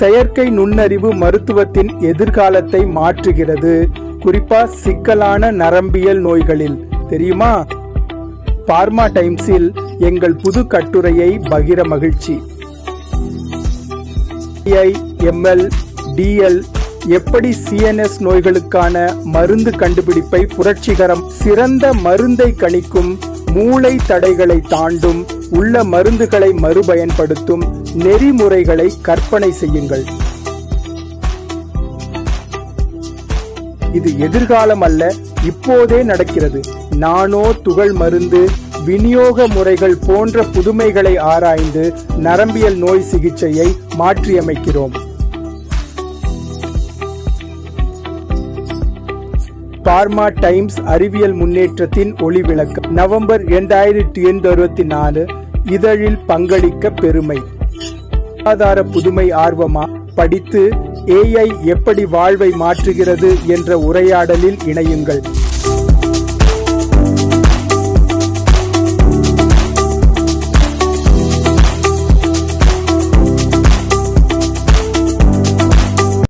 செயற்கை நுண்ணறிவு மருத்துவத்தின் எதிர்காலத்தை மாற்றுகிறது. குறிப்பா சிக்கலான நரம்பியல் நோய்களில். தெரியுமா? பார்மா டைம்ஸில் எங்கள் புது கட்டுரையை பகிர மகிழ்ச்சி. எம்எல் டிஎல் எப்படி சிஎன்எஸ் நோய்களுக்கான மருந்து கண்டுபிடிப்பை புரட்சிகரம் சிறந்த மருந்தை கணிக்கும் மூளை தடைகளை தாண்டும் உள்ள மருந்துகளை மறுபயன்படுத்தும் நெறிமுறைகளை கற்பனை செய்யுங்கள். இது எதிர்காலம் அல்ல இப்போதே நடக்கிறது. நானோ துகள் மருந்து விநியோக முறைகள் போன்ற புதுமைகளை ஆராய்ந்து நரம்பியல் நோய் சிகிச்சையை மாற்றியமைக்கிறோம். பார்மா டைம்ஸ் அறிவியல் முன்னேற்றத்தின் ஒளி விளக்கம் நவம்பர் இரண்டாயிரத்தி அறுபத்தி நாலு இதழில் பங்களிக்க பெருமை. சுகாதார புதுமை ஆர்வமா? படித்து ஏஐ எப்படி வாழ்வை மாற்றுகிறது என்ற உரையாடலில் இணையுங்கள்.